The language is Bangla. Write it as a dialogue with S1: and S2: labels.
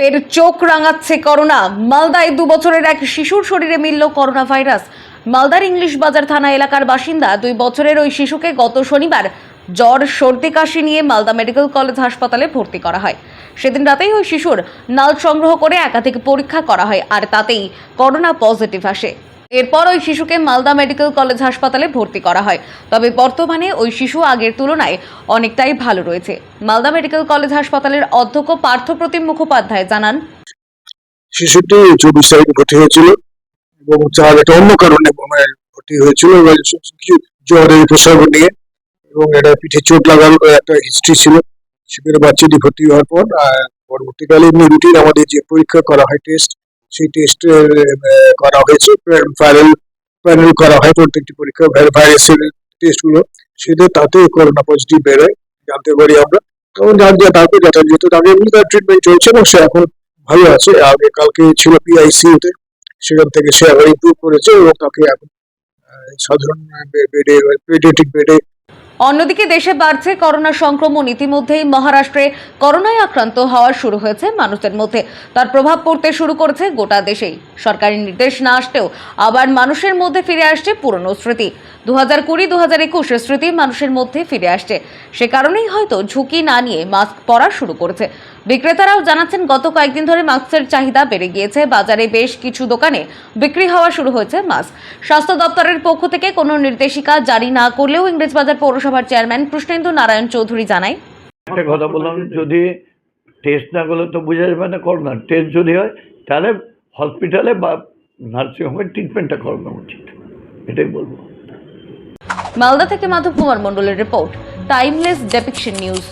S1: ফের চোখ রাঙাচ্ছে করোনা। মালদায় দু বছরের এক শিশুর শরীরে মিলল করোনা ভাইরাস মালদার ইংলিশ বাজার থানা এলাকার বাসিন্দা দুই বছরের ওই শিশুকে গত শনিবার জ্বর, সর্দি, কাশি নিয়ে মালদা মেডিকেল কলেজ হাসপাতালে ভর্তি করা হয়। সেদিন রাতেই ওই শিশুর নাল সংগ্রহ করে একাধিক পরীক্ষা করা হয়, আর তাতেই করোনা পজিটিভ আসে। এরপর ওই শিশুকে মালদা মেডিকেল কলেজ হাসপাতালে ভর্তি করা হয়। তবে বর্তমানে ওই শিশু আগের তুলনায় অনেকটাই ভালো রয়েছে। মালদা মেডিকেল কলেজ হাসপাতালের অধ্যক্ষ পার্থপ্রতিম মুখোপাধ্যায় জানান,
S2: শিশুটি চব্বিশ তারিখে ভর্তি হয়েছিল এবং তার একটা অন্য কারণে মানে ভর্তি হয়েছিল। জ্বরের উপসর্গ নিয়ে এবং এটা পিঠে চোট লাগার একটা হিস্ট্রি ছিল। সেখানে বাচ্চাটি ভর্তি হওয়ার পর পরবর্তীকালে এমনি রুটিন আমাদের যে পরীক্ষা করা হয় টেস্ট সেই টেস্ট করা হয়েছে। ভাইরাল প্যানেল করা হয় প্রত্যেকটি পরীক্ষা। ভাইরাসের টেস্টগুলো সেটা তাতে করোনা পজিটিভ বেরোয় জানতে পারি আমরা। যার যা তারপর যথাযথ তাকে এমনি তার ট্রিটমেন্ট চলছে এবং সে এখন ভালো আছে। আগে কালকে ছিল পিআইসিউতে সেখান থেকে সে আবার ইমপ্রুভ করেছে এবং তাকে এখন সাধারণ বেডে, পেডিয়াট্রিক বেডে
S1: অন্যদিকে দেশে বাড়ছে করোনা সংক্রমণ। ইতিমধ্যেই মহারাষ্ট্রে করোনায় আক্রান্ত হওয়া শুরু হয়েছে মানুষের মধ্যে। তার প্রভাব পড়তে শুরু করেছে গোটা দেশেই। সরকারি নির্দেশ না আসতেও আবার মানুষের মধ্যে ফিরে আসছে পুরনো স্মৃতি। দু হাজার কুড়ি দু হাজার একুশ স্মৃতি মানুষের মধ্যে ফিরে আসছে। সে কারণেই হয়তো ঝুঁকি না নিয়ে মাস্ক পরা শুরু করেছে। বিক্রেতারাও জানাচ্ছেন গত কয়েকদিন ধরে মাস্কের চাহিদা বেড়ে গিয়েছে। বাজারে বেশ কিছু দোকানে বিক্রি হওয়া শুরু হয়েছে মাস্ক। স্বাস্থ্য দপ্তরের পক্ষ থেকে কোনো নির্দেশিকা জারি না করলেও ইংরেজবাজার পৌরসভার চেয়ারম্যান কৃষ্ণেন্দু নারায়ণ চৌধুরী জানায়।
S3: একটা কথা বললাম যদি টেস্ট না করলে তো বোঝা যাবে না করোনা। টেস্ট যদি হয় তাহলে হসপিটালে বা নার্সিংহোমে ট্রিটমেন্টটা করানো উচিত। এটাই বলব।
S1: মালদা থেকে মাধব কুমার মণ্ডলের রিপোর্ট টাইমলেস ডেপিকশন নিউজ